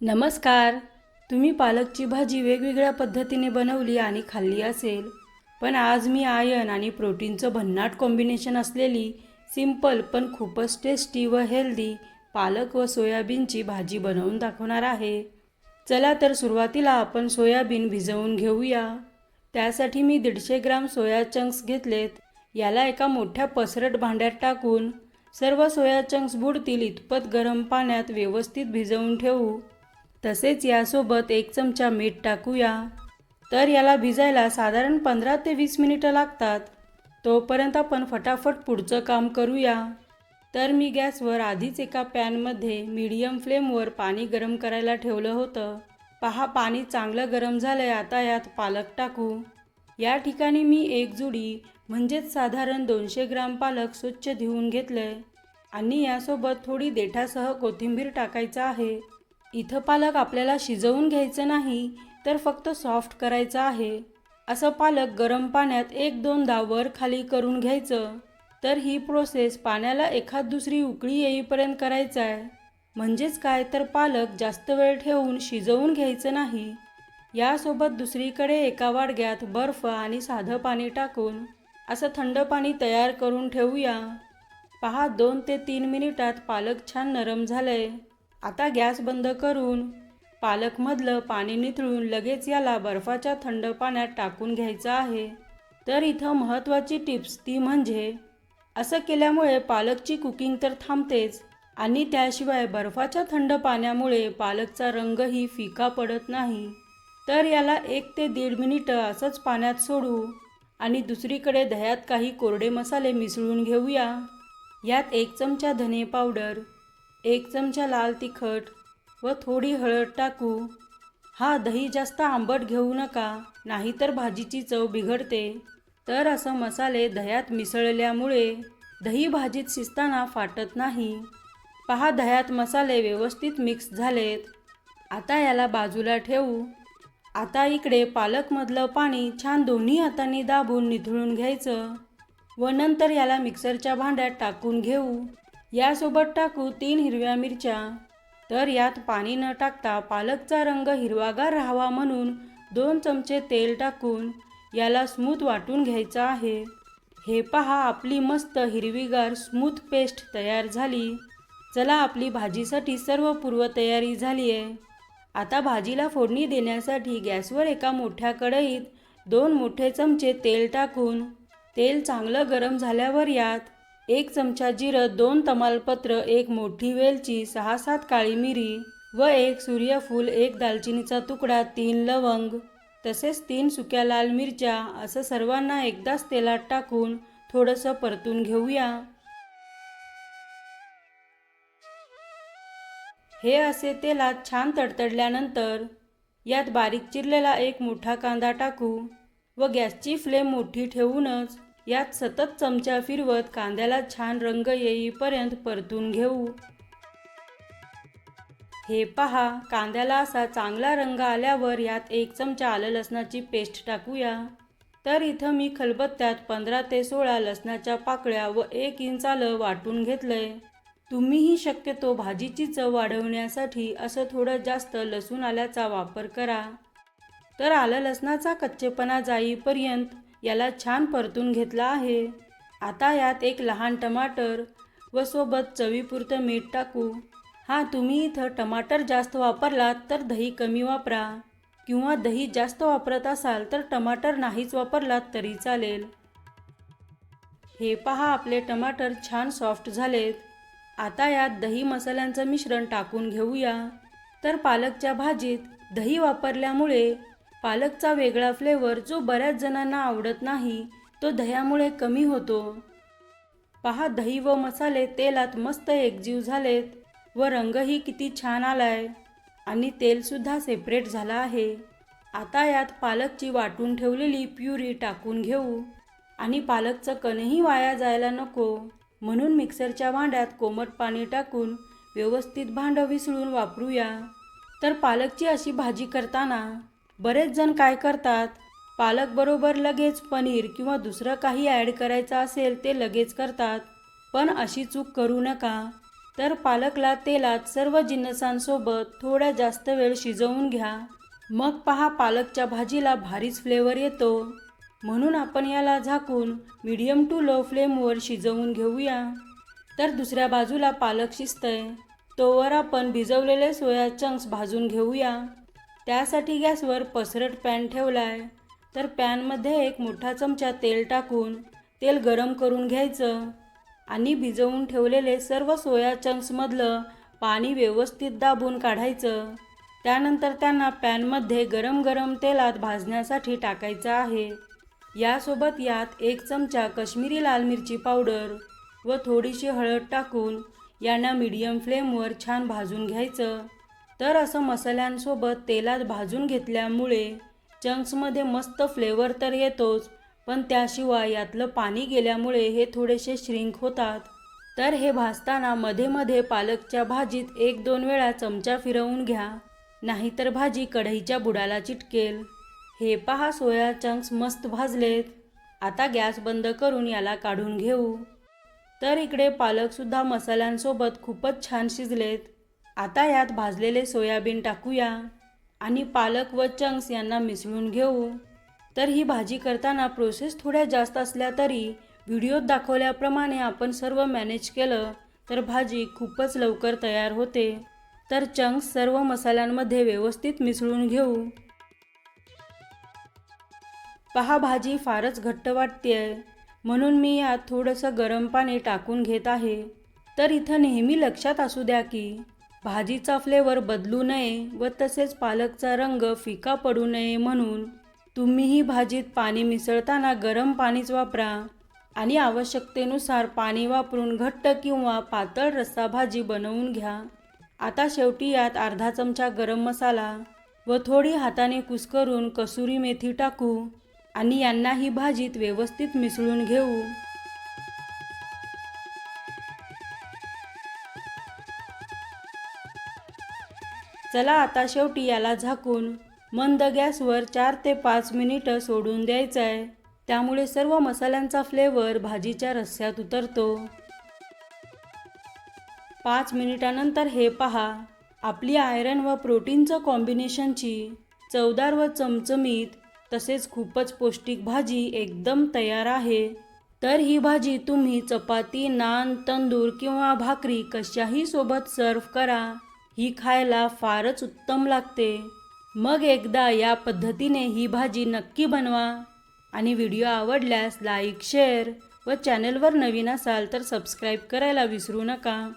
नमस्कार. तुम्ही पालकची भाजी वेगवेगळ्या पद्धतीने बनवली आणि खाल्ली असेल पण आज मी आयन आणि प्रोटीनचं भन्नाट कॉम्बिनेशन असलेली सिंपल पण खूपच टेस्टी व हेल्दी पालक व सोयाबीनची भाजी बनवून दाखवणार आहे. चला तर सुरुवातीला आपण सोयाबीन भिजवून घेऊया. त्यासाठी मी दीडशे ग्राम सोया चंक्स घेतलेत. याला एका मोठ्या पसरट भांड्यात टाकून सर्व सोया चंक्स बुडतील इतपत गरम पाण्यात व्यवस्थित भिजवून ठेवू. तसेच यासोबत एक चमचा मीठ टाकूया. तर याला भिजायला साधारण पंधरा ते वीस मिनिटं लागतात. तोपर्यंत आपण फटाफट पुढचं काम करूया. तर मी गॅसवर आधीच एका पॅनमध्ये मीडियम फ्लेमवर पाणी गरम करायला ठेवलं होतं. पहा पाणी चांगलं गरम झालं आहे आता यात पालक टाकू. या ठिकाणी मी एक जुडी म्हणजेच साधारण दोनशे ग्राम पालक स्वच्छ धुवून आहे आणि यासोबत थोडी देठासह कोथिंबीर टाकायचं आहे. इथं पालक आपल्याला शिजवून घ्यायचं नाही तर फक्त सॉफ्ट करायचं आहे. असं पालक गरम पाण्यात एक दोनदा वर खाली करून घ्यायचं. तर ही प्रोसेस पाण्याला एखाद दुसरी उकळी येईपर्यंत करायचं आहे. म्हणजेच काय? तर पालक जास्त वेळ ठेवून शिजवून घ्यायचं नाही. यासोबत दुसरीकडे एका वाडग्यात बर्फ आणि साधं पाणी टाकून असं थंड पाणी तयार करून ठेवूया. पहा दोन ते तीन मिनिटात पालक छान नरम झालं आहे आता गॅस बंद करून पालकमधलं पाणी निथळून लगेच याला बर्फाच्या थंड पाण्यात टाकून घ्यायचं आहे. तर इथं महत्त्वाची टिप्स ती म्हणजे असं केल्यामुळे पालकची कुकिंग तर थांबतेच आणि त्याशिवाय बर्फाच्या थंड पाण्यामुळे पालकचा रंगही फिका पडत नाही. तर याला एक ते दीड मिनिटं असंच पाण्यात सोडू आणि दुसरीकडे दह्यात काही कोरडे मसाले मिसळून घेऊया. यात एक चमचा धने पावडर एक चमचा लाल तिखट व थोडी हळद टाकू. हा दही जास्त आंबट घेऊ नका नाहीतर भाजीची चव बिघडते. तर असं मसाले दह्यात मिसळल्यामुळे दही भाजीत शिजताना फाटत नाही. पहा दह्यात मसाले व्यवस्थित मिक्स झालेत. आता याला बाजूला ठेवू. आता इकडे पालकमधलं पाणी छान दोन्ही हातांनी दाबून निथळून घ्यायचं व नंतर याला मिक्सरच्या भांड्यात टाकून घेऊ. यासोबत टाकू तीन हिरव्या मिरच्या. तर यात पाणी न टाकता पालकचा रंग हिरवागार राहावा म्हणून दोन चमचे तेल टाकून याला स्मूथ वाटून घ्यायचं आहे. हे पहा आपली मस्त हिरवीगार स्मूथ पेस्ट तयार झाली. चला आपली भाजीसाठी सर्व पूर्वतयारी झाली आहे आता भाजीला फोडणी देण्यासाठी गॅसवर एका मोठ्या कढईत दोन मोठे चमचे तेल टाकून तेल चांगलं गरम झाल्यावर यात एक चमचा जिरं दोन तमालपत्र एक मोठी वेलची सहा सात काळी मिरी व एक सूर्यफूल एक दालचिनीचा तुकडा तीन लवंग तसेच तीन सुक्या लाल मिरच्या असं सर्वांना एकदाच तेलात टाकून थोडंसं परतून घेऊया. हे असे तेलात छान तडतडल्यानंतर यात बारीक चिरलेला एक मोठा कांदा टाकू व गॅसची फ्लेम मोठी ठेवूनच यात सतत चमचा फिरवत कांद्याला छान रंग येईपर्यंत परतून घेऊ. हे पहा कांद्याला असा चांगला रंग आल्यावर यात एक चमचा आलं लसणाची पेस्ट टाकूया. तर इथं मी खलबत्त्यात पंधरा ते सोळा लसणाच्या पाकळ्या व एक इंच आलं वाटून घेतलंय. तुम्हीही शक्यतो भाजीची चव वाढवण्यासाठी असं थोडं जास्त लसूण आल्याचा वापर करा. तर आलं लसणाचा कच्चेपणा जाईपर्यंत याला छान परतून घेतला आहे. आता यात एक लहान टमाटर व सोबत चवीपुरतं मीठ टाकू. हां तुम्ही इथं टमाटर जास्त वापरलात तर दही कमी वापरा. किंवा दही जास्त वापरत असाल तर टमाटर नाहीच वापरलात तरी चालेल. हे पहा आपले टमाटर छान सॉफ्ट झालेत. आता यात दही मसाल्यांचं मिश्रण टाकून घेऊया. तर पालकच्या भाजीत दही वापरल्यामुळे पालकचा वेगळा फ्लेवर जो बऱ्याच जणांना आवडत नाही तो दह्यामुळे कमी होतो. पहा दही व मसाले तेलात मस्त एकजीव झालेत व रंगही किती छान आलाय आणि तेलसुद्धा सेपरेट झालं आहे. आता यात पालकची वाटून ठेवलेली प्युरी टाकून घेऊ. आणि पालकचं कणही वाया जायला नको म्हणून मिक्सरच्या भांड्यात कोमट पाणी टाकून व्यवस्थित भांडं विसळून वापरूया. तर पालकची अशी भाजी करताना बरेच जण काय करतात? पालक बरोबर लगेच पनीर किंवा दुसरं काही ॲड करायचं असेल ते लगेच करतात. पण अशी चूक करू नका. तर पालकला तेलात सर्व जिन्नसांसोबत थोड्या जास्त वेळ शिजवून घ्या. मग पहा पालकच्या भाजीला भारीच फ्लेवर येतो. म्हणून आपण याला झाकून मीडियम टू लो फ्लेमवर शिजवून घेऊया. तर दुसऱ्या बाजूला पालक शिजतंय. तोवर आपण भिजवलेले सोया चंक्स भाजून घेऊया. त्यासाठी गॅसवर पसरट पॅन ठेवलाय. तर पॅनमध्ये एक मोठा चमचा तेल टाकून तेल गरम करून घ्यायचं आणि भिजवून ठेवलेले सर्व सोया चंक्समधलं पाणी व्यवस्थित दाबून काढायचं. त्यानंतर त्यांना पॅनमध्ये गरम गरम तेलात भाजण्यासाठी टाकायचं आहे. यासोबत यात एक चमचा कश्मीरी लाल मिरची पावडर व थोडीशी हळद टाकून यांना मीडियम फ्लेमवर छान भाजून घ्यायचं. तर असं मसाल्यांसोबत तेलात भाजून घेतल्यामुळे चंक्समध्ये मस्त फ्लेवर तर येतोच पण त्याशिवाय यातलं पाणी गेल्यामुळे हे थोडेसे श्रिंक होतात. तर हे भाजताना मध्ये मध्ये पालकच्या भाजीत एक दोन वेळा चमचा फिरवून घ्या नाहीतर भाजी कढईच्या बुडाला चिटकेल. हे पहा सोया चंक्स मस्त भाजलेत. आता गॅस बंद करून याला काढून घेऊ. तर इकडे पालकसुद्धा मसाल्यांसोबत खूपच छान शिजलेत. आता यात भाजलेले सोयाबीन टाकूया आणि पालक व चंक्स यांना मिसळून घेऊ. तर ही भाजी करताना प्रोसेस थोड्या जास्त असल्या तरी व्हिडिओत दाखवल्याप्रमाणे आपण सर्व मॅनेज केलं तर भाजी खूपच लवकर तयार होते. तर चंक्स सर्व मसाल्यांमध्ये व्यवस्थित मिसळून घेऊ. पहा भाजी फारच घट्ट वाटतेय. म्हणून मी यात थोडंसं गरम पाणी टाकून घेत आहे. तर इथं नेहमी लक्षात असू द्या की भाजीचा फ्लेवर बदलू नये व तसेच पालकचा रंग फिका पडू नये म्हणून तुम्हीही भाजीत पाणी मिसळताना गरम पाणीच वापरा. आणि आवश्यकतेनुसार पाणी वापरून घट्ट किंवा पातळ रस्सा भाजी बनवून घ्या. आता शेवटी यात अर्धा चमचा गरम मसाला व थोडी हाताने कुस्करून कसुरी मेथी टाकू आणि यांना ही भाजीत व्यवस्थित मिसळून घेऊ. चला आता शेवटी याला झाकून मंद गॅसवर चार ते पाच मिनिटं सोडून द्यायचं आहे त्यामुळे सर्व मसाल्यांचा फ्लेवर भाजीच्या रस्स्यात उतरतो. पाच मिनिटानंतर हे पहा. आपली आयरन व प्रोटीनचं कॉम्बिनेशनची चवदार व चमचमीत तसेच खूपच पौष्टिक भाजी एकदम तयार आहे. तर ही भाजी तुम्ही चपाती नान तंदूर किंवा भाकरी कशाही सोबत सर्व करा. ही खायला फारच उत्तम लागते. मग एकदा या पद्धतीने ही भाजी नक्की बनवा. आणि व्हिडिओ आवडल्यास लाईक शेअर व चॅनलवर नवीन असाल तर सबस्क्राईब करायला विसरू नका.